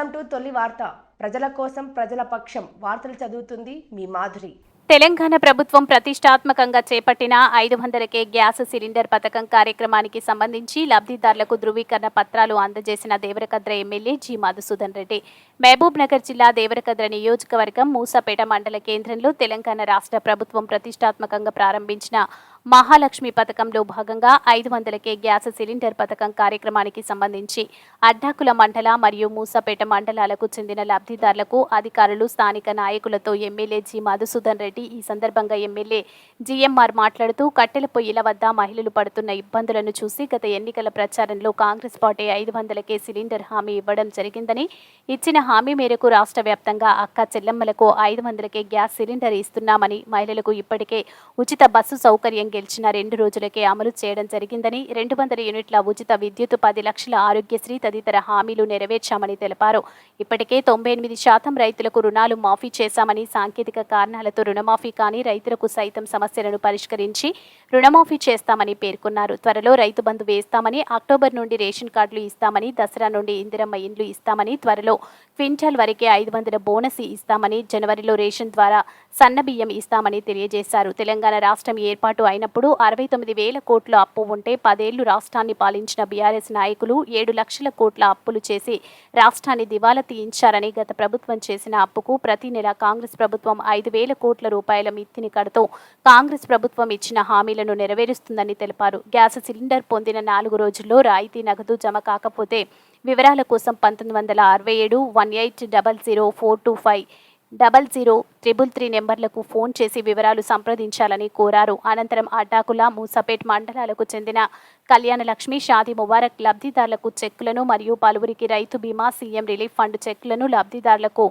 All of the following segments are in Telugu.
వెల్కమ్ టు తొలి వార్త. ప్రజల కోసం ప్రజల పక్షం. వార్తలు చదువుతుంది మీ మాధురి. తెలంగాణ ప్రభుత్వం ప్రతిష్టాత్మకంగా చేపట్టిన ఐదు వందలకే గ్యాస్ సిలిండర్ పథకం కార్యక్రమానికి సంబంధించి లబ్ధిదారులకు ధృవీకరణ పత్రాలు అందజేసిన Devarakadra MLA G Madhusudan Reddy. Mahabubnagar జిల్లా దేవరకద్ర నియోజకవర్గం మూసపేట మండల కేంద్రంలో తెలంగాణ రాష్ట్ర ప్రభుత్వం ప్రతిష్టాత్మకంగా ప్రారంభించిన మహాలక్ష్మి పథకంలో భాగంగా ఐదు వందలకే గ్యాస్ సిలిండర్ పథకం కార్యక్రమానికి సంబంధించి అడ్డాకుల మండల మరియు మూసపేట మండలాలకు చెందిన లబ్ధిదారులకు అధికారులు స్థానిక నాయకులతో ఎమ్మెల్యే జి. మధుసూదన్ రెడ్డి ఈ సందర్భంగా ఎమ్మెల్యే జిఎంఆర్ మాట్లాడుతూ కట్టెల పొయ్యిల వద్ద మహిళలు పడుతున్న ఇబ్బందులను చూసి గత ఎన్నికల ప్రచారంలో కాంగ్రెస్ పార్టీ ఐదు వందలకే సిలిండర్ హామీ ఇవ్వడం జరిగిందని ఇచ్చిన హామీ మేరకు రాష్ట్ర వ్యాప్తంగా అక్క చెల్లెమ్మలకు ఐదు వందలకే గ్యాస్ సిలిండర్ ఇస్తున్నామని మహిళలకు ఇప్పటికే ఉచిత బస్సు సౌకర్యం గెలిచిన రెండు రోజులకే అమలు చేయడం జరిగిందని రెండు వందల యూనిట్ల ఉచిత విద్యుత్ పది లక్షల ఆరోగ్యశ్రీ తదితర హామీలు నెరవేర్చామని తెలిపారు. ఇప్పటికే తొంభై ఎనిమిది శాతం రైతులకు రుణాలు మాఫీ చేశామని సాంకేతిక కారణాలతో రుణమాఫీ కాని రైతులకు సైతం సమస్యలను పరిష్కరించి రుణమాఫీ చేస్తామని పేర్కొన్నారు. త్వరలో రైతు బంధు వేస్తామని అక్టోబర్ నుండి రేషన్ కార్డులు ఇస్తామని దసరా నుండి ఇందిరమ్మ ఇండ్లు ఇస్తామని త్వరలో క్వింటాల్ వరకే ఐదు వందల బోనస్ ఇస్తామని జనవరిలో రేషన్ ద్వారా సన్న బియ్యం ఇస్తామని తెలియజేశారు. తెలంగాణ రాష్ట్రం ఏర్పాటు అయినప్పుడు అరవై తొమ్మిది వేల కోట్ల అప్పు ఉంటే పదేళ్ళు రాష్ట్రాన్ని పాలించిన బీఆర్ఎస్ నాయకులు ఏడు లక్షల కోట్ల అప్పులు చేసి రాష్ట్రాన్ని దివాలా తీయించారని గత ప్రభుత్వం చేసిన అప్పుకు ప్రతి నెల కాంగ్రెస్ ప్రభుత్వం ఐదు వేల కోట్ల రూపాయల మిత్తిని కడుతూ కాంగ్రెస్ ప్రభుత్వం ఇచ్చిన హామీలను నెరవేరుస్తుందని తెలిపారు. గ్యాస్ సిలిండర్ పొందిన నాలుగు రోజుల్లో రాయితీ నగదు జమ కాకపోతే వివరాల కోసం పంతొమ్మిది వందల అరవై ఏడు one eight double zero four two five double zero triple three నెంబర్లకు ఫోన్ చేసి వివరాలు సంప్రదించాలని కోరారు. అనంతరం అడ్డాకుల మూసపేట్ మండలాలకు చెందిన కళ్యాణలక్ష్మి షాది ముబారక్ లబ్ధిదారులకు చెక్కులను మరియు పలువురికి రైతు బీమా సీఎం రిలీఫ్ ఫండ్ చెక్కులను లబ్ధిదారులకు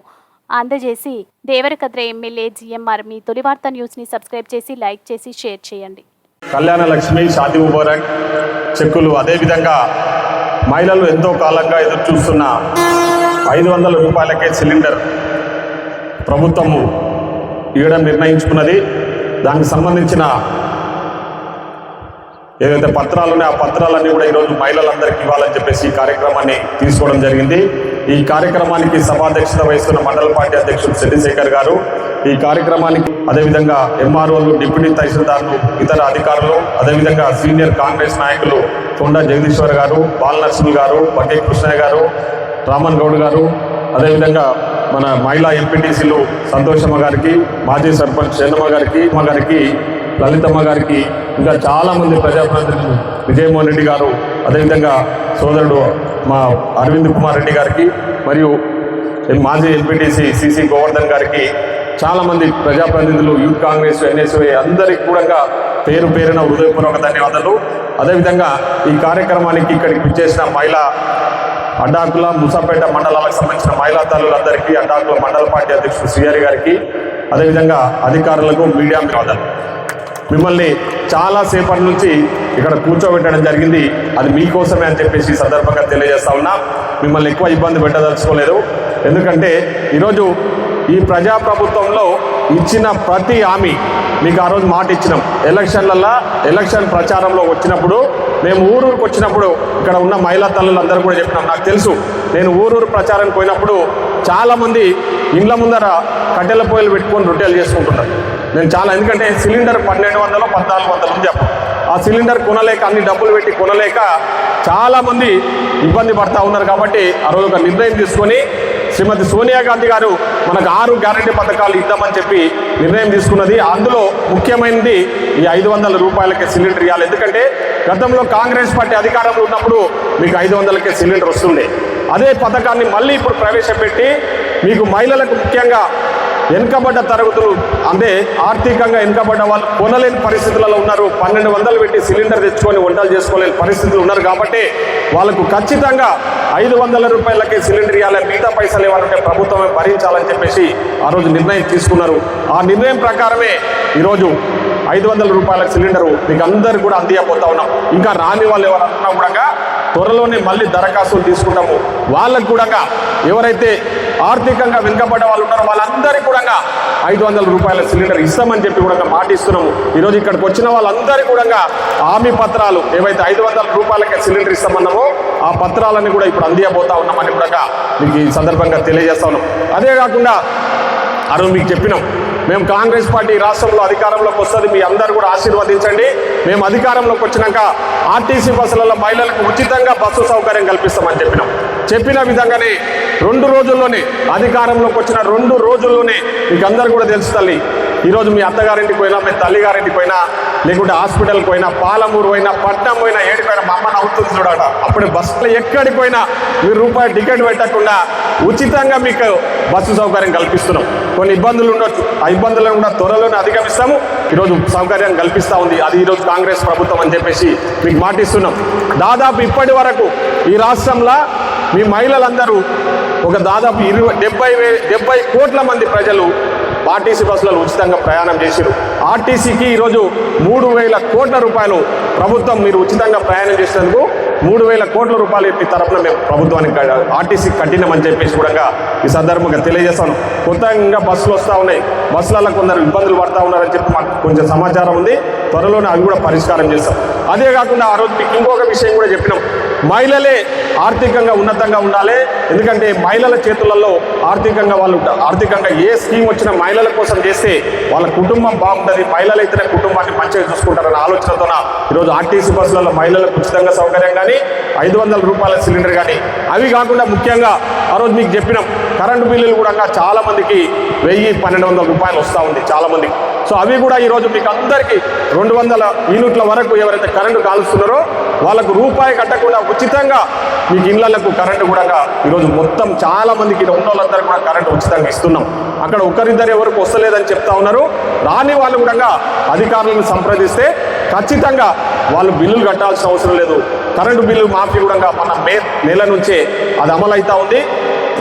అందజేసి దేవరకద్ర ఎమ్మెల్యే జిఎంఆర్ మీ తొలి వార్త న్యూస్ని సబ్స్క్రైబ్ చేసి లైక్ చేసి షేర్ చేయండి. కళ్యాణ లక్ష్మి షాది ముబారక్ చెక్కులు అదేవిధంగా మహిళలు ఎంతో కాలంగా ఎదురు చూస్తున్న ఐదు వందల రూపాయలకే సిలిండర్ ప్రభుత్వము ఇవ్వడం నిర్ణయించుకున్నది. దానికి సంబంధించిన ఏదైతే పత్రాలు ఉన్నాయో ఆ పత్రాలన్నీ కూడా ఈరోజు మహిళలందరికీ ఇవ్వాలని చెప్పేసి ఈ కార్యక్రమాన్ని తీసుకోవడం జరిగింది. ఈ కార్యక్రమానికి సభాధ్యక్షత వహిస్తున్న మండల పార్టీ అధ్యక్షుడు చంద్రశేఖర్ గారు ఈ కార్యక్రమానికి అదేవిధంగా ఎంఆర్ఓలు డిప్యూటీ తహసీల్దార్లు ఇతర అధికారులు అదేవిధంగా సీనియర్ కాంగ్రెస్ నాయకులు కొండ జగదీశ్వర్ గారు బాలనరసింహ గారు బకే కృష్ణయ్య గారు రామన్ గౌడ్ గారు అదేవిధంగా మన మహిళా ఎంపీటీసీలు సంతోషమ్మ గారికి మాజీ సర్పంచ్ చందమ్మ గారికి అమ్మ గారికి లలితమ్మ గారికి ఇంకా చాలామంది ప్రజాప్రతినిధులు విజయమోహన్ రెడ్డి గారు అదేవిధంగా సోదరుడు మా అరవింద్ కుమార్ రెడ్డి గారికి మరియు మాజీ ఎంపీటీసీ సిసి గోవర్ధన్ గారికి చాలామంది ప్రజాప్రతినిధులు యూత్ కాంగ్రెస్ ఎన్ఎస్వై అందరికి కూడా పేరు పేరున హృదయపూర్వక ధన్యవాదాలు. అదేవిధంగా ఈ కార్యక్రమానికి ఇక్కడికి విచ్చేసిన మహిళా అడ్డాకుల ముసాపేట మండలాలకు సంబంధించిన మహిళా తల్లులందరికీ అడ్డాకుల మండల పార్టీ అధ్యక్షుడు సిఆర్ గారికి అదేవిధంగా అధికారులకు మీడియా ధన్యవాదాలు. మిమ్మల్ని చాలా సేపటి నుంచి ఇక్కడ కూర్చోబెట్టడం జరిగింది. అది మీకోసమే అని చెప్పేసి సందర్భంగా తెలియజేస్తా ఉన్నా. మిమ్మల్ని ఎక్కువ ఇబ్బంది పెట్టదలుచుకోలేదు. ఎందుకంటే ఈరోజు ఈ ప్రజాప్రభుత్వంలో ఇచ్చిన ప్రతి హామీ మీకు ఆ రోజు మాట ఇచ్చినాం. ఎలక్షన్లల్లో ఎలక్షన్ ప్రచారంలో వచ్చినప్పుడు మేము ఊరూరుకు వచ్చినప్పుడు ఇక్కడ ఉన్న మహిళా తల్లులందరూ కూడా చెప్పినాం. నాకు తెలుసు నేను ఊరూరు ప్రచారానికి పోయినప్పుడు చాలామంది ఇండ్ల ముందర కట్టెల పొయ్యిలు పెట్టుకొని రొట్టెలు చేసుకుంటున్నారు. నేను చాలా ఎందుకంటే సిలిండర్ పన్నెండు వందలు పద్నాలుగు వందలు ఉంది చెప్పు. ఆ సిలిండర్ కొనలేక అన్ని డబ్బులు పెట్టి కొనలేక చాలామంది ఇబ్బంది పడతా ఉన్నారు కాబట్టి ఆ రోజు ఒక నిర్ణయం తీసుకొని శ్రీమతి సోనియా గాంధీ గారు మనకు ఆరు గ్యారంటీ పథకాలు ఇద్దామని చెప్పి నిర్ణయం తీసుకున్నది. అందులో ముఖ్యమైనది ఈ ఐదు వందల రూపాయలకే సిలిండర్ ఇవ్వాలి ఎందుకంటే గతంలో కాంగ్రెస్ పార్టీ అధికారంలో ఉన్నప్పుడు మీకు ఐదు వందలకే సిలిండర్ వస్తుంది అదే పథకాన్ని మళ్ళీ ఇప్పుడు ప్రవేశపెట్టి మీకు మహిళలకు ముఖ్యంగా వెనుకబడ్డ తరగతులు అంటే ఆర్థికంగా వెనుకబడ్డ వాళ్ళు కొనలేని పరిస్థితులలో ఉన్నారు. పన్నెండు వందలు పెట్టి సిలిండర్ తెచ్చుకొని వంటలు చేసుకోలేని పరిస్థితులు ఉన్నారు కాబట్టి వాళ్ళకు ఖచ్చితంగా ఐదు వందల రూపాయలకి సిలిండర్ ఇవ్వాలి. మిగతా పైసలు ఏమంటే ప్రభుత్వమే భరించాలని చెప్పేసి ఆ రోజు నిర్ణయం తీసుకున్నారు. ఆ నిర్ణయం ప్రకారమే ఈరోజు ఐదు వందల రూపాయల సిలిండరు మీకు అందరు కూడా అందియబోతా ఉన్నాం. ఇంకా రాని వాళ్ళు ఎవరన్నా కూడా త్వరలోనే మళ్ళీ దరఖాస్తులు తీసుకుంటాము. వాళ్ళకు కూడా ఎవరైతే ఆర్థికంగా వెనుకబడ్డ వాళ్ళు ఉన్నారో వాళ్ళందరికీ కూడా ఐదు వందల రూపాయల సిలిండర్ ఇస్తామని చెప్పి కూడా మాట ఇస్తున్నాము ఈరోజు ఇక్కడికి వచ్చిన వాళ్ళందరికీ కూడా హామీ పత్రాలు ఏవైతే ఐదు వందల రూపాయలకి సిలిండర్ ఇస్తామన్నామో ఆ పత్రాలన్నీ కూడా ఇప్పుడు అందియబోతా ఉన్నామని కూడా మీకు ఈ సందర్భంగా తెలియజేస్తా ఉన్నాం. అదే కాకుండా అరుణ్ మీకు చెప్పినాం. మేము కాంగ్రెస్ పార్టీ రాష్ట్రంలో అధికారంలోకి వస్తుంది మీ అందరు కూడా ఆశీర్వదించండి. మేము అధికారంలోకి వచ్చినాక ఆర్టీసీ బస్సులలో మహిళలకు ఉచితంగా బస్సు సౌకర్యం కల్పిస్తామని చెప్పినాం. చెప్పిన విధంగానే రెండు రోజుల్లోనే అధికారంలోకి వచ్చిన రెండు రోజుల్లోనే మీకు అందరు కూడా తెలుసు తల్లి ఈరోజు మీ అత్తగారింటికి పోయినా మీ తల్లిగారింటికి పోయినా లేకుంటే హాస్పిటల్కి పోయినా పాలమూరు పోయినా పట్నం పోయినా ఏడిపోయినా మా అమ్మ నవ్వుతుంది చూడట. అప్పుడు బస్సులో ఎక్కడికి పోయినా మీరు రూపాయి టికెట్ పెట్టకుండా ఉచితంగా మీకు బస్సు సౌకర్యం కల్పిస్తున్నాం. కొన్ని ఇబ్బందులు ఉండొచ్చు. ఆ ఇబ్బందులను కూడా త్వరలోనే అధిగమిస్తాము. ఈరోజు సౌకర్యం కల్పిస్తూ ఉంది. అది ఈరోజు కాంగ్రెస్ ప్రభుత్వం అని చెప్పేసి మీకు మాటిస్తున్నాం. దాదాపు ఇప్పటి వరకు ఈ రాష్ట్రంలో మీ మహిళలందరూ ఒక దాదాపు ఇరవై డెబ్బై వే డెబ్బై కోట్ల మంది ప్రజలు ఆర్టీసీ బస్సులలో ఉచితంగా ప్రయాణం చేశారు ఆర్టీసీకి ఈరోజు మూడు వేల కోట్ల రూపాయలు ప్రభుత్వం మీరు ఉచితంగా ప్రయాణం చేసినందుకు మూడు వేల కోట్ల రూపాయలు ఈ తరపున మేము ప్రభుత్వానికి ఆర్టీసీ ఆర్టీసీకి కట్టినామని చెప్పేసి కూడా ఈ సందర్భంగా తెలియజేస్తాను. కొత్తగా బస్సులు వస్తూ ఉన్నాయి. బస్సులలో కొందరు ఇబ్బందులు పడతా ఉన్నారని చెప్పి మాకు కొంచెం సమాచారం ఉంది. త్వరలోనే అవి కూడా పరిష్కారం చేస్తాం. అదే కాకుండా ఆ రోజు మీకు ఇంకొక విషయం కూడా చెప్పినాం. మహిళలే ఆర్థికంగా ఉన్నతంగా ఉండాలి. ఎందుకంటే మహిళల చేతులలో ఆర్థికంగా వాళ్ళు ఆర్థికంగా ఏ స్కీమ్ వచ్చినా మహిళల కోసం చేస్తే వాళ్ళ కుటుంబం బాగుంటుంది. మహిళలు అయితేనే కుటుంబాన్ని మంచిగా చూసుకుంటారన్న ఆలోచనతోన ఈరోజు ఆర్టీసీ బస్సులలో మహిళలకు ఉచితంగా సౌకర్యం కానీ ఐదు వందల రూపాయల సిలిండర్ కానీ అవి కాకుండా ముఖ్యంగా ఆ రోజు మీకు చెప్పినాం కరెంటు బిల్లులు కూడా చాలా మందికి వెయ్యి పన్నెండు వందల రూపాయలు వస్తూ ఉంది చాలా మందికి. సో అవి కూడా ఈరోజు మీకు అందరికీ రెండు వందల యూనిట్ల వరకు ఎవరైతే కరెంటు కాలుస్తున్నారో వాళ్ళకు రూపాయి కట్టకుండా ఉచితంగా మీకు ఇళ్ళకు కరెంటు కూడా ఈరోజు మొత్తం చాలా మందికి ఉన్న వాళ్ళందరూ కూడా కరెంటు ఉచితంగా ఇస్తున్నాం. అక్కడ ఒకరిద్దరు ఎవరికి వస్తలేదని చెప్తా ఉన్నారు. రాని వాళ్ళు కూడా అధికారులను సంప్రదిస్తే ఖచ్చితంగా వాళ్ళు బిల్లులు కట్టాల్సిన అవసరం లేదు. కరెంటు బిల్లు మాఫీ కూడా మన మే నెల నుంచే అది అమలు అవుతా ఉంది.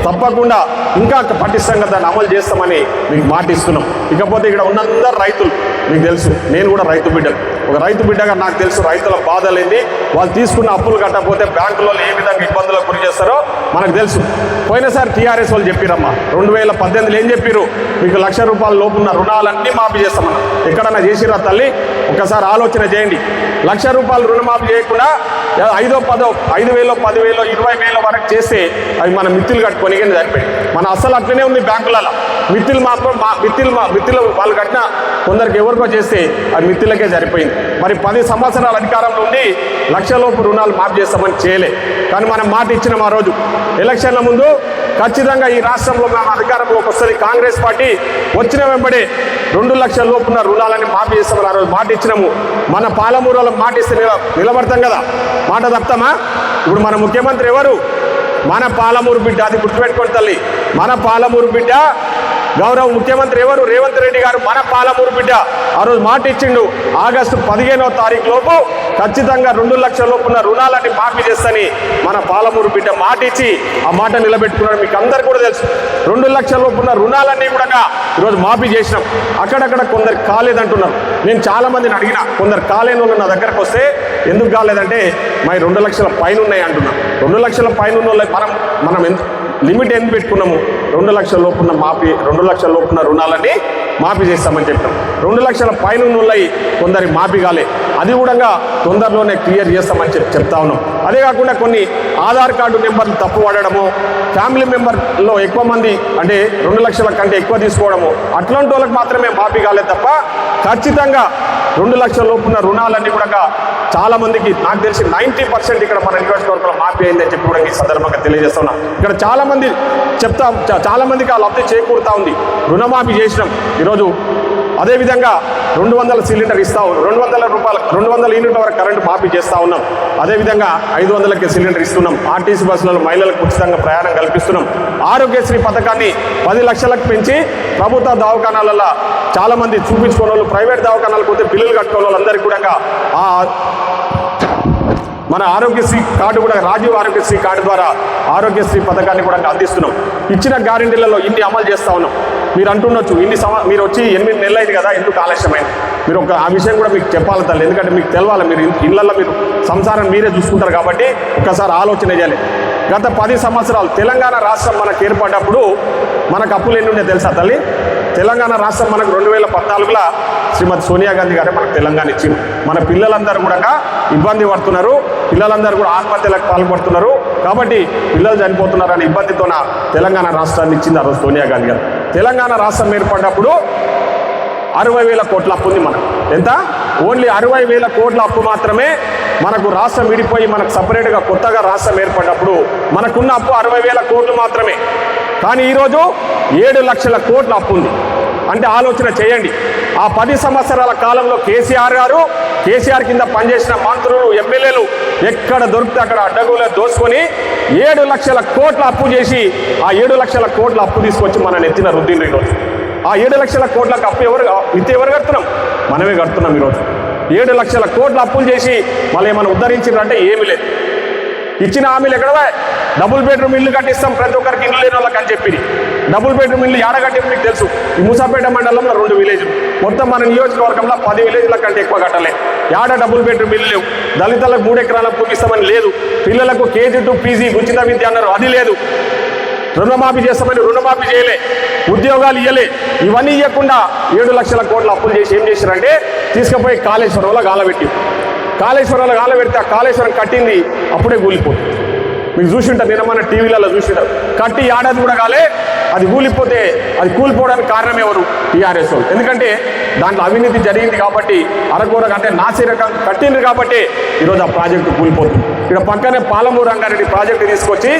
తప్పకుండా ఇంకా పటిష్టంగా దాన్ని అమలు చేస్తామని మీకు మాటిస్తున్నాం. ఇకపోతే ఇక్కడ ఉన్నందరు రైతులు మీకు తెలుసు నేను కూడా రైతు బిడ్డలు ఒక రైతు బిడ్డగా నాకు తెలుసు రైతుల బాధలేంది. వాళ్ళు తీసుకున్న అప్పులు కట్టకపోతే బ్యాంకులో ఏ విధంగా ఇబ్బందులకు గురి చేస్తారో మనకు తెలుసు. పోయినసారి టీఆర్ఎస్ వాళ్ళు చెప్పిరమ్మా రెండు వేల పద్దెనిమిదిలో ఏం చెప్పారు మీకు లక్ష రూపాయల లోపున్న రుణాలన్నీ మాఫీ చేస్తామన్నా. ఎక్కడన్నా చేసిరా తల్లి? ఒకసారి ఆలోచన చేయండి. లక్ష రూపాయలు రుణమాఫీ చేయకుండా ఐదో పదో ఐదు వేలో పదివేలో ఇరవై వేల వరకు చేస్తే అవి మన మిత్తులు కట్టుకొని కానీ సరిపోయి మన అసలు అట్లనే ఉంది బ్యాంకులలో. మిత్తులు మాత్రం మా మిత్తులు మా మిత్తులు వాళ్ళు కట్టిన కొందరికి ఎవరికో చేస్తే అది మిత్తులకే సరిపోయింది. మరి పది సంవత్సరాల అధికారంలో ఉండి లక్షలోపు రుణాలు మాఫ్ చేస్తామని చేయలే. కానీ మనం మాట ఇచ్చినాం ఆ రోజు. ఎలక్షన్ల ముందు ఖచ్చితంగా ఈ రాష్ట్రంలో మేము అధికారంలోకి వస్తుంది కాంగ్రెస్ పార్టీ వచ్చిన వెంబడే రెండు లక్షల లోపున్న రుణాలని మాఫీ చేస్తామని ఆ రోజు మాట ఇచ్చినాము. మన పాలమూరులో మాట ఇస్తే నిలబడతాం కదా. మాట తప్పుతామా? ఇప్పుడు మన ముఖ్యమంత్రి ఎవరు? మన పాలమూరు బిడ్డ అది గుర్తుపెట్టుకోండి తల్లి. మన పాలమూరు బిడ్డ గౌరవ ముఖ్యమంత్రి ఎవరు? రేవంత్ రెడ్డి గారు మన పాలమూరు బిడ్డ. ఆ రోజు మాట ఇచ్చిండు ఆగస్టు పదిహేనో తారీఖు లోపు ఖచ్చితంగా రెండు లక్షల లోపున్న రుణాలని మాఫీ చేస్తని మన పాలమూరు బిడ్డ మాట ఇచ్చి ఆ మాట నిలబెట్టుకున్నాడు మీకు అందరు కూడా తెలుసు. రెండు లక్షల లోపున్న రుణాలన్నీ కూడా ఈరోజు మాఫీ చేసినాం. అక్కడక్కడ కొందరు కాలేదంటున్నారు. నేను చాలా మందిని అడిగిన కొందరు కాలేని వాళ్ళు నా దగ్గరకు వస్తే ఎందుకు కాలేదంటే మా రెండు లక్షల పైన ఉన్నాయి అంటున్నాను రెండు లక్షల పైన ఉన్న వాళ్ళకి మనం మనం ఎంత లిమిట్ ఎంత పెట్టుకున్నాము? రెండు లక్షల లోపున్న మాఫీ రెండు లక్షల లోపున్న రుణాలని మాఫీ చేస్తామని చెప్పాం. రెండు లక్షల పైన ఉన్నోళ్ళయి కొందరి మాఫీ కాలే. అది కూడా తొందరలోనే క్లియర్ చేస్తామని చెప్పి చెప్తా ఉన్నాం. అదే కాకుండా కొన్ని ఆధార్ కార్డు నెంబర్లు తప్పు వాడడము ఫ్యామిలీ మెంబర్లో ఎక్కువ మంది అంటే రెండు లక్షల కంటే ఎక్కువ తీసుకోవడము అట్లాంటి వాళ్ళకి మాత్రమే మాఫీ కాలేదు తప్ప ఖచ్చితంగా రెండు లక్షల లోపున్న రుణాలన్నీ కూడా చాలా మందికి నాకు తెలిసి నైంటీ పర్సెంట్ ఇక్కడ మన నియోజకవర్గంలో మాఫీ అయిందని చెప్పి కూడా ఈ సందర్భంగా తెలియజేస్తున్నా. ఇక్కడ చాలా మంది చెప్తా చా- చాలా మందికి ఆ లబ్ధి చేకూరుతా ఉంది. రుణమాఫీ చేసినాం. ఈరోజు అదేవిధంగా రెండు వందల సిలిండర్ ఇస్తా రెండు వందల రూపాయల రెండు వందల యూనిట్ల వరకు కరెంటు మాఫీ చేస్తా ఉన్నాం. అదేవిధంగా ఐదు వందలకి సిలిండర్ ఇస్తున్నాం. ఆర్టీసీ బస్సులలో మహిళలకు ఉచితంగా ప్రయాణం కల్పిస్తున్నాం. ఆరోగ్యశ్రీ పథకాన్ని పది లక్షలకు పెంచి ప్రభుత్వ దవాఖానాలలో చాలామంది చూపించుకున్న వాళ్ళు ప్రైవేట్ దవాఖానాలకు పోతే బిల్లులు కట్టుకున్న వాళ్ళందరికీ కూడా ఆ మన ఆరోగ్యశ్రీ కార్డు కూడా రాజీవ్ ఆరోగ్యశ్రీ కార్డు ద్వారా ఆరోగ్యశ్రీ పథకాన్ని కూడా అందిస్తున్నాం. ఇచ్చిన గ్యారెంటీలలో ఇన్ని అమలు చేస్తా ఉన్నాం. మీరు అంటుండొచ్చు ఇన్ని సమ మీరు వచ్చి ఎనిమిది నెలలు అయింది కదా ఎందుకు ఆలస్యమైంది? మీరు ఒక ఆ విషయం కూడా మీకు చెప్పాలి తల్లి ఎందుకంటే మీకు తెలవాలి మీరు ఇళ్ళల్లో మీరు సంసారం మీరే చూసుకుంటారు కాబట్టి ఒకసారి ఆలోచన చేయాలి. గత పది సంవత్సరాలు తెలంగాణ రాష్ట్రం మనకు ఏర్పడ్డప్పుడు మనకు అప్పులు ఎన్ని ఉన్నాయి తెలుసా తల్లి? తెలంగాణ రాష్ట్రం మనకు రెండు వేల పద్నాలుగులో శ్రీమతి సోనియా గాంధీ గారే మనకు తెలంగాణ ఇచ్చింది మన పిల్లలందరూ కూడా ఇబ్బంది పడుతున్నారు పిల్లలందరూ కూడా ఆత్మహత్యలకు పాల్పడుతున్నారు. కాబట్టి పిల్లలు చనిపోతున్నారనే ఇబ్బందితోన తెలంగాణ రాష్ట్రాన్ని ఇచ్చింది ఆ రోజు సోనియా గాంధీ గారు. తెలంగాణ రాష్ట్రం ఏర్పడినప్పుడు అరవై వేల కోట్ల అప్పు ఉంది మనకు. ఎంత? ఓన్లీ అరవై వేల కోట్ల అప్పు మాత్రమే మనకు రాష్ట్రం విడిపోయి మనకు సపరేట్గా కొత్తగా రాష్ట్రం ఏర్పడినప్పుడు మనకున్న అప్పు అరవై వేల కోట్లు మాత్రమే. కానీ ఈరోజు ఏడు లక్షల కోట్ల అప్పు ఉంది. అంటే ఆలోచన చేయండి. ఆ పది సంవత్సరాల కాలంలో కేసీఆర్ గారు కేసీఆర్ కింద పనిచేసిన మంత్రులు ఎమ్మెల్యేలు ఎక్కడ దొరికితే అక్కడ అడ్డగోలు దోసుకొని ఏడు లక్షల కోట్ల అప్పు చేసి ఆ ఏడు లక్షల కోట్ల అప్పు తీసుకొచ్చి మన నెత్తిన రుద్దిండ్రు ఈరోజు. ఆ ఏడు లక్షల కోట్లకు అప్పు ఎవరు విత్ ఎవరు కడుతున్నాం? మనమే కడుతున్నాం ఈరోజు. ఏడు లక్షల కోట్ల అప్పులు చేసి మళ్ళీ ఏమైనా ఉద్ధరించారంటే ఏమీ లేదు. ఇచ్చిన హామీలు ఎక్కడ డబుల్ బెడ్రూమ్ ఇల్లు కట్టిస్తాం ప్రతి ఒక్కరికి ఇల్లు లేని వాళ్ళకి అని చెప్పి డబుల్ బెడ్రూమ్ ఇల్లు ఏడ మీకు తెలుసు. ఈ మూసాపేట మండలంలో రెండు విలేజ్ మొత్తం మన నియోజకవర్గంలో పది విలేజ్ల కంటే ఎక్కువ కట్టలే. యాడ డబుల్ బెడ్రూమ్ ఇల్లు లేవు. దళితులకు మూడు ఎకరాలకు పూపిస్తామని లేదు. పిల్లలకు కేజీ టు పీజీ ఉచిత విద్య అన్నారు. అది లేదు. రుణమాఫీ చేస్తామని రుణమాఫీ చేయలే. ఉద్యోగాలు ఇవ్వలే ఇవన్నీ ఇవ్వకుండా ఏడు లక్షల కోట్ల అప్పులు చేసి ఏం చేశారంటే తీసుకుపోయి కాళేశ్వరంలో గాలబెట్టి కాళేశ్వరంలో గాలబెడితే ఆ కాళేశ్వరం కట్టింది అప్పుడే కూలిపోతుంది. మీకు చూసింటారు నిన్న మన టీవీలలో చూసింటారు. కట్టి ఏడాది కూడా కాలే. అది కూలిపోతే అది కూలిపోవడానికి కారణం ఎవరు? టీఆర్ఎస్ ఎందుకంటే దాంట్లో అవినీతి జరిగింది కాబట్టి అరకూర అంటే నాసిరకం కట్టింది కాబట్టి ఈరోజు ఆ ప్రాజెక్టు కూలిపోతుంది. ఇక్కడ పక్కనే పాలమూరు రంగారెడ్డి ప్రాజెక్టు తీసుకొచ్చి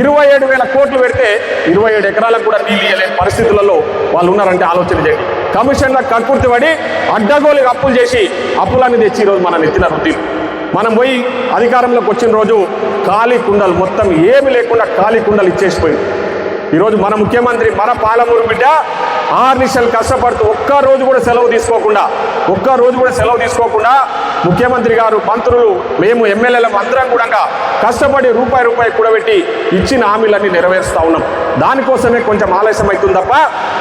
ఇరవై ఏడు వేల కోట్లు పెడితే ఇరవై ఏడు ఎకరాలకు కూడా నీళ్ళు ఇవ్వలేని పరిస్థితులలో వాళ్ళు ఉన్నారంటే ఆలోచన చేయండి. కమిషన్ల కక్కుర్తి పడి అడ్డగోలుగా అప్పులు చేసి అప్పులన్నీ తెచ్చి ఈరోజు మనం ఎత్తిన రుద్ది మనం పోయి అధికారంలోకి వచ్చిన రోజు ఖాళీ కుండలు మొత్తం ఏమి లేకుండా ఖాళీ కుండలు ఇచ్చేసిపోయింది. ఈరోజు మన ముఖ్యమంత్రి మన పాలమూరు బిడ్డ ఆరు నిమిషాలు కష్టపడుతూ ఒక్క రోజు కూడా సెలవు తీసుకోకుండా ఒక్క రోజు కూడా సెలవు తీసుకోకుండా ముఖ్యమంత్రి గారు మంత్రులు మేము ఎమ్మెల్యేలకు అందరం కూడా కష్టపడి రూపాయి రూపాయి కూడబెట్టి ఇచ్చిన హామీలన్నీ నెరవేరుస్తూ ఉన్నాం. దానికోసమే కొంచెం ఆలస్యం అవుతుంది తప్ప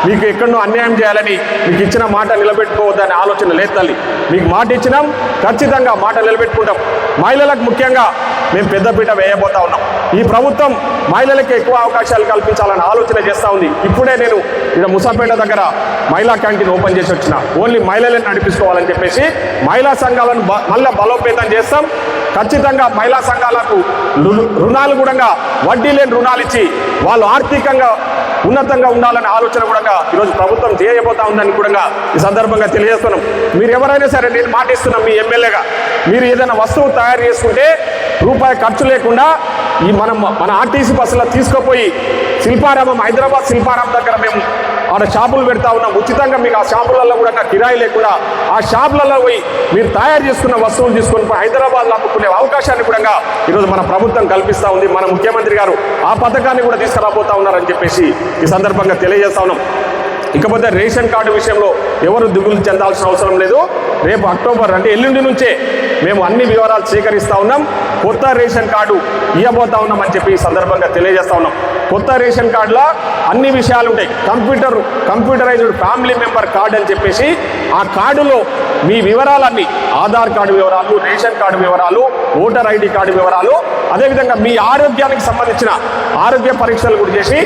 మీకు ఎక్కడో అన్యాయం చేయాలని మీకు ఇచ్చిన మాట నిలబెట్టుకోవద్దనే ఆలోచన లేదు తల్లి. మీకు మాట ఇచ్చినాం ఖచ్చితంగా మాట నిలబెట్టుకుంటాం. మహిళలకు ముఖ్యంగా మేము పెద్దపీట వేయబోతా ఉన్నాం. ఈ ప్రభుత్వం మహిళలకు ఎక్కువ అవకాశాలు కల్పించాలని ఆలోచన చేస్తూ ఉంది. ఇప్పుడే నేను ఇక్కడ ముసాపేట దగ్గర మహిళా క్యాంటీన్ ఓపెన్ చేసి వచ్చిన. ఓన్లీ మహిళలను నడిపించుకోవాలని చెప్పేసి మహిళా సంఘాలను బ- బలోపేతం చేస్తాం. ఖచ్చితంగా మహిళా సంఘాలకు రుణాలు కూడా వడ్డీ లేని రుణాలు ఇచ్చి వాళ్ళు ఆర్థిక ఆర్థికంగా ఉన్నతంగా ఉండాలనే ఆలోచన కూడా ఈరోజు ప్రభుత్వం చేయబోతా ఉందని కూడా ఈ సందర్భంగా తెలియజేస్తున్నాం. మీరు ఎవరైనా సరే నేను మాటిస్తున్నాం మీ ఎమ్మెల్యేగా మీరు ఏదైనా వస్తువు తయారు చేసుకుంటే రూపాయి ఖర్చు లేకుండా ఈ మనం మన ఆర్టీసీ బస్సులో తీసుకుపోయి శిల్పారామం హైదరాబాద్ శిల్పారామం దగ్గర మేము ఆడ షాపులు పెడతా ఉన్నాం ఉచితంగా మీకు ఆ షాపులలో కూడా కిరాయి లేకుండా ఆ షాపులలో పోయి మీరు తయారు చేసుకున్న వస్తువులు తీసుకొని హైదరాబాద్లో అమ్ముకునే అవకాశాన్ని కూడా ఈరోజు మన ప్రభుత్వం కల్పిస్తూ ఉంది. మన ముఖ్యమంత్రి గారు ఆ పథకాన్ని కూడా తీసుకురాబోతా ఉన్నారని చెప్పేసి ఈ సందర్భంగా తెలియజేస్తా ఉన్నాం. ఇకపోతే రేషన్ కార్డు విషయంలో ఎవరు దిగులు చెందాల్సిన అవసరం లేదు. రేపు అక్టోబర్ అంటే ఎల్లుండి నుంచే మేము అన్ని వివరాలు స్వీకరిస్తూ ఉన్నాం. కొత్త రేషన్ కార్డు ఇవ్వబోతా ఉన్నాం అని చెప్పి ఈ సందర్భంగా తెలియజేస్తా ఉన్నాం. కొత్త రేషన్ కార్డులో అన్ని విషయాలు ఉంటాయి computer computerised family member card అని చెప్పేసి ఆ కార్డులో మీ వివరాలన్నీ ఆధార్ కార్డు వివరాలు రేషన్ కార్డు వివరాలు ఓటర్ ఐడి కార్డు వివరాలు అదేవిధంగా మీ ఆరోగ్యానికి సంబంధించిన ఆరోగ్య పరీక్షలు కూడా చేసి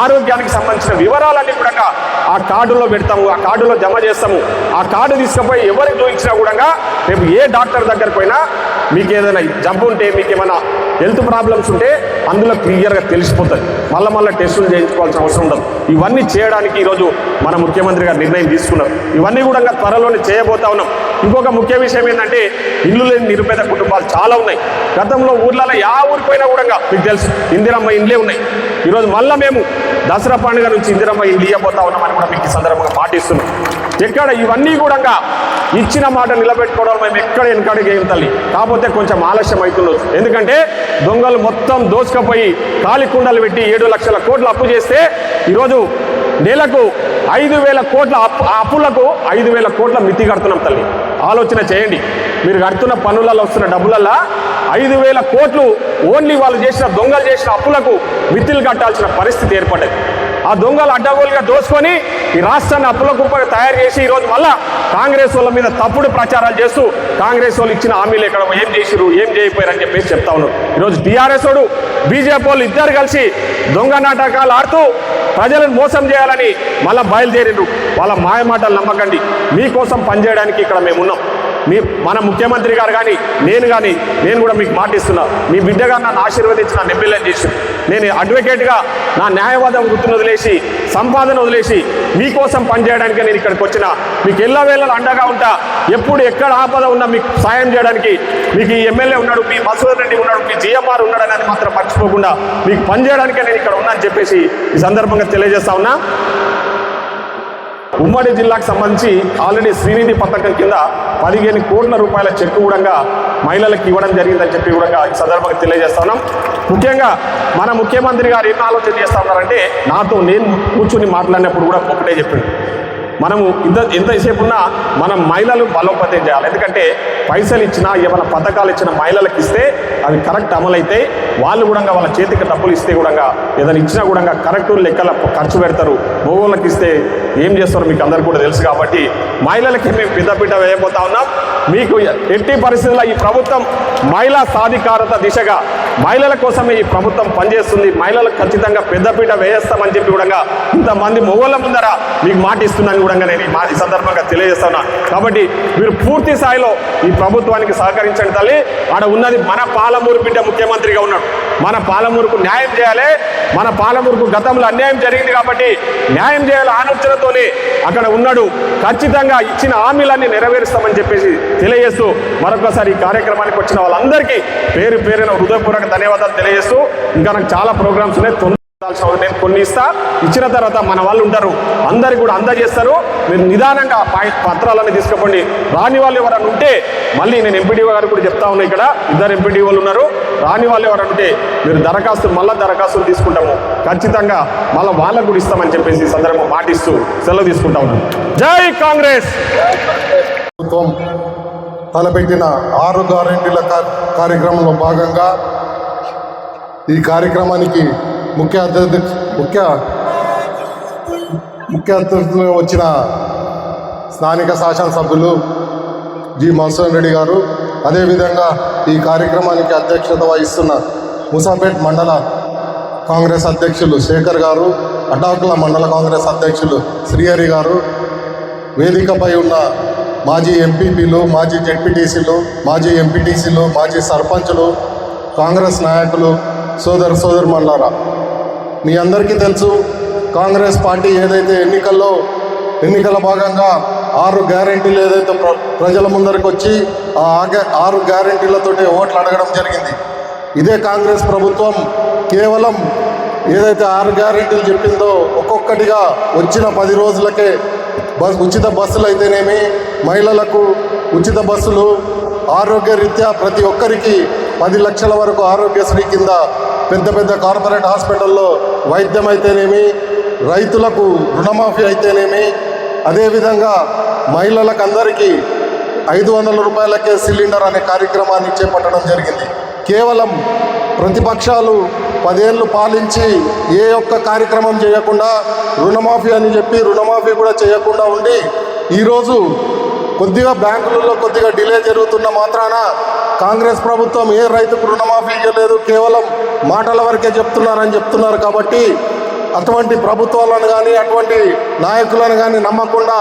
ఆరోగ్యానికి సంబంధించిన వివరాలన్నీ కూడా ఆ కార్డులో పెడతాము ఆ కార్డులో జమ చేస్తాము. ఆ కార్డు తీసుకుపోయి ఎవరికి చూపించినా కూడా రేపు ఏ డాక్టర్ దగ్గరకు పోయినా మీకు ఏదైనా జబ్బు ఉంటే మీకు ఏమైనా హెల్త్ ప్రాబ్లమ్స్ ఉంటే అందులో క్లియర్గా తెలిసిపోతుంది. మళ్ళీ మళ్ళీ టెస్టులు చేయించుకోవాల్సిన అవసరం ఉండదు. ఇవన్నీ చేయడానికి ఈరోజు మన ముఖ్యమంత్రి గారు నిర్ణయం తీసుకున్నారు. ఇవన్నీ కూడా త్వరలోనే చేయబోతా ఉన్నాం. ఇంకొక ముఖ్య విషయం ఏంటంటే ఇల్లు లేని నిరుపేద కుటుంబాలు చాలా ఉన్నాయి. గతంలో ఊర్లలో యా ఊరిపోయినా కూడా మీకు తెలుసు ఇందిరమ్మ ఇండ్లే ఉన్నాయి. ఈరోజు మళ్ళీ మేము దసరా పండుగ నుంచి ఇందిరమ్మ ఇండ్లు ఇవ్వబోతా ఉన్నామని కూడా మీకు సందర్భంగా పాటిస్తున్నాం ఎక్కడ ఇవన్నీ కూడా ఇచ్చిన మాట నిలబెట్టుకోవడం మేము ఎక్కడ వెనకడికి తల్లి. కాకపోతే కొంచెం ఆలస్యం అవుతుండొచ్చు. ఎందుకంటే దొంగలు మొత్తం దోసుకపోయి ఖాళీ కుండలు పెట్టి ఏడు లక్షల కోట్లు అప్పు చేస్తే ఈరోజు నెలకు ఐదు వేల కోట్ల అప్పు ఆ అప్పులకు ఐదు వేల కోట్ల మితి కడుతున్నాం తల్లి. ఆలోచన చేయండి. మీరు కడుతున్న పనులలో వస్తున్న డబ్బులల్లా ఐదు వేల కోట్లు ఓన్లీ వాళ్ళు చేసిన దొంగలు చేసిన అప్పులకు మిత్తులు కట్టాల్సిన పరిస్థితి ఏర్పడ్డది. ఆ దొంగలు అడ్డగోలుగా దోసుకొని ఈ రాష్ట్రాన్ని అప్పుల కుప్పగా తయారు చేసి ఈరోజు మళ్ళా కాంగ్రెస్ వాళ్ళ మీద తప్పుడు ప్రచారాలు చేస్తూ కాంగ్రెస్ వాళ్ళు ఇచ్చిన హామీలు ఎక్కడ ఏం చేసిరు ఏం చేయకపోయారు అని చెప్పేసి చెప్తా ఉన్నారు. ఈరోజు టీఆర్ఎస్ వాడు బీజేపీ వాళ్ళు ఇద్దరు కలిసి దొంగ నాటకాలు ఆడుతూ ప్రజలను మోసం చేయాలని మళ్ళా బయలుదేరిండ్రు వాళ్ళ మాయమాటలు నమ్మకండి. మీకోసం పనిచేయడానికి ఇక్కడ మేము ఉన్నాం మీ మన ముఖ్యమంత్రి గారు కానీ నేను కానీ నేను కూడా మీకు మాటిస్తున్నా. మీ బిడ్డగా నన్ను ఆశీర్వదించి నన్ను ఎమ్మెల్యే చేసి నేను అడ్వకేట్గా నా న్యాయవాదం గుర్తును వదిలేసి సంపాదన వదిలేసి మీకోసం పనిచేయడానికి నేను ఇక్కడికి వచ్చిన. మీకు ఎల్ల వేళలు అండగా ఉంటా. ఎప్పుడు ఎక్కడ ఆపద ఉన్నా మీకు సాయం చేయడానికి మీకు ఈ ఎమ్మెల్యే ఉన్నాడు మీ మసూర్ రెడ్డి ఉన్నాడు మీ జిఎంఆర్ ఉన్నాడు అనేది మాత్రం మర్చిపోకుండా మీకు పనిచేయడానికే నేను ఇక్కడ ఉన్నా అని చెప్పేసి ఈ సందర్భంగా తెలియజేస్తా ఉన్నా. ఉమ్మడి జిల్లాకు సంబంధించి ఆల్రెడీ శ్రీనిధి పథకం కింద పదిహేను కోట్ల రూపాయల చెక్కు కూడా మహిళలకు ఇవ్వడం జరిగిందని చెప్పి కూడా ఈ సందర్భంగా తెలియజేస్తున్నాం ముఖ్యంగా మన ముఖ్యమంత్రి గారు ఏం ఆలోచన చేస్తా ఉన్నారంటే నాతో నేను కూర్చుని మాట్లాడినప్పుడు కూడా ఒకటే చెప్పింది మనము ఇంత ఎంతసేపు ఉన్నా మనం మహిళలు బలోపేతం చేయాలి. ఎందుకంటే పైసలు ఇచ్చినా ఏమైనా పథకాలు ఇచ్చిన మహిళలకు ఇస్తే అవి కరెక్ట్ అమలైతే వాళ్ళు కూడా వాళ్ళ చేతికి డబ్బులు ఇస్తే కూడా ఏదైనా ఇచ్చినా కూడా కరెక్ట్ లెక్కల ఖర్చు పెడతారు. మగవాళ్ళకి ఇస్తే ఏం చేస్తారో మీకు అందరికీ కూడా తెలుసు కాబట్టి మహిళలకి మేము పెద్దపీట వేయబోతా ఉన్నాం. మీకు ఎట్టి పరిస్థితుల్లో ఈ ప్రభుత్వం మహిళా సాధికారత దిశగా మహిళల కోసమే ఈ ప్రభుత్వం పనిచేస్తుంది. మహిళలకు ఖచ్చితంగా పెద్దపీట వేస్తామని చెప్పి కూడా ఇంతమంది మొగోళ్ళ ముందర మీకు మాట ఇస్తున్నాను కూడా నేను ఈ సందర్భంగా తెలియజేస్తున్నా. కాబట్టి మీరు పూర్తి స్థాయిలో ఈ ప్రభుత్వానికి సహకరించండి తల్లి. ఆడ ఉన్నది మన పాల పాలమూరు బిడ్డ ముఖ్యమంత్రిగా ఉన్నాడు. మన పాలమూరుకు న్యాయం చేయాలి మన పాలమూరుకు గతంలో అన్యాయం జరిగింది కాబట్టి న్యాయం చేయాలి ఆలోచనతోనే అక్కడ ఉన్నాడు. ఖచ్చితంగా ఇచ్చిన హామీలన్నీ నెరవేరుస్తామని చెప్పేసి తెలియజేస్తూ మరొకసారి ఈ కార్యక్రమానికి వచ్చిన వాళ్ళందరికీ పేరు పేరున హృదయపూర్వక ధన్యవాదాలు తెలియజేస్తూ. ఇంకా నాకు చాలా ప్రోగ్రామ్స్ ఉన్నాయి. తొందరగా నేను కొన్ని ఇస్తా. ఇచ్చిన తర్వాత మన వాళ్ళు ఉంటారు. అందరికి కూడా అందజేస్తారు. మీరు నిదానంగా పత్రాలన్నీ తీసుకుపోండి రాని వాళ్ళు ఎవరైనా ఉంటే మళ్ళీ నేను ఎంపీడీఓ గారు కూడా చెప్తా ఉన్నా ఇక్కడ. ఇద్దరు ఎంపీడీఓలు ఉన్నారు. రాని వాళ్ళు ఎవరైనా ఉంటే మీరు దరఖాస్తు మళ్ళీ దరఖాస్తులు తీసుకుంటాము. ఖచ్చితంగా మళ్ళీ వాళ్ళకు కూడా ఇస్తామని చెప్పేసి ఈ సందర్భం మాటిస్తూ సెలవు తీసుకుంటా ఉన్నాను. జై కాంగ్రెస్! ప్రభుత్వం తలపెట్టిన ఆరు గ్యారెంటీల కార్యక్రమంలో భాగంగా ఈ కార్యక్రమానికి ముఖ్య అతిథి ముఖ్య ముఖ్య అతిథులుగా వచ్చిన స్థానిక శాసనసభ్యులు జి. మన్సూన్ రెడ్డి గారు అదేవిధంగా ఈ కార్యక్రమానికి అధ్యక్షత వహిస్తున్న ముసాపేట్ మండల కాంగ్రెస్ అధ్యక్షులు శేఖర్ గారు అటాకుల మండల కాంగ్రెస్ అధ్యక్షులు శ్రీహరి గారు వేదికపై ఉన్న మాజీ ఎంపీపీలు మాజీ జెడ్పీటీసీలు మాజీ ఎంపీటీసీలు మాజీ సర్పంచులు కాంగ్రెస్ నాయకులు సోదర సోదరుమల్లారా మీ అందరికీ తెలుసు కాంగ్రెస్ పార్టీ ఏదైతే ఎన్నికల్లో ఎన్నికల భాగంగా ఆరు గ్యారెంటీలు ఏదైతే ప్ర ప్రజల ముందరికి వచ్చి ఆ ఆరు గ్యారంటీలతోటి ఓట్లు అడగడం జరిగింది. ఇదే కాంగ్రెస్ ప్రభుత్వం కేవలం ఏదైతే ఆరు గ్యారెంటీలు చెప్పిందో ఒక్కొక్కటిగా వచ్చిన పది రోజులకే బస్ ఉచిత బస్సులు అయితేనేమి మహిళలకు ఉచిత బస్సులు ఆరోగ్య రీత్యా ప్రతి ఒక్కరికి పది లక్షల వరకు ఆరోగ్యశ్రీ కింద పెద్ద పెద్ద కార్పొరేట్ హాస్పిటల్లో వైద్యం అయితేనేమి రైతులకు రుణమాఫీ అయితేనేమి అదేవిధంగా మహిళలకు అందరికీ ఐదు వందల రూపాయలకే సిలిండర్ అనే కార్యక్రమాన్ని చేపట్టడం జరిగింది. కేవలం ప్రతిపక్షాలు పదేళ్ళు పాలించి ఏ ఒక్క కార్యక్రమం చేయకుండా రుణమాఫీ అని చెప్పి రుణమాఫీ కూడా చేయకుండా ఉండి ఈరోజు కొద్దిగా బ్యాంకులలో కొద్దిగా డిలే జరుగుతున్న మాత్రాన కాంగ్రెస్ ప్రభుత్వం ఏ రైతుకు రుణమాఫీ ఇవ్వలేదు కేవలం మాటల వరకే చెప్తున్నారని చెప్తున్నారు కాబట్టి అటువంటి ప్రభుత్వాలను కానీ అటువంటి నాయకులను కానీ నమ్మకుండా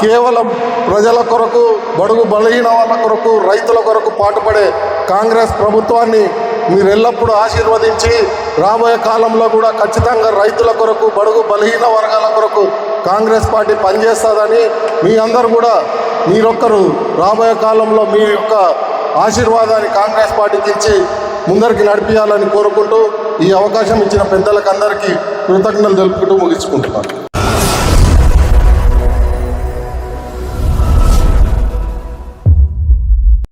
కేవలం ప్రజల కొరకు బడుగు బలహీన వాళ్ళ కొరకు రైతుల కొరకు పాటుపడే కాంగ్రెస్ ప్రభుత్వాన్ని మీరు ఎల్లప్పుడూ ఆశీర్వదించి రాబోయే కాలంలో కూడా ఖచ్చితంగా రైతుల కొరకు బడుగు బలహీన వర్గాల కొరకు కాంగ్రెస్ పార్టీ పనిచేస్తుందని మీ అందరూ కూడా మీరొక్కరు రాబోయే కాలంలో మీ యొక్క ఆశీర్వాదాన్ని కాంగ్రెస్ పార్టీకి ఇచ్చి ముందరికి నడిపించాలని కోరుకుంటూ ఈ అవకాశం ఇచ్చిన పెద్దలకు అందరికీ కృతజ్ఞతలు తెలుపుకుంటూ ముగించుకుంటున్నాను.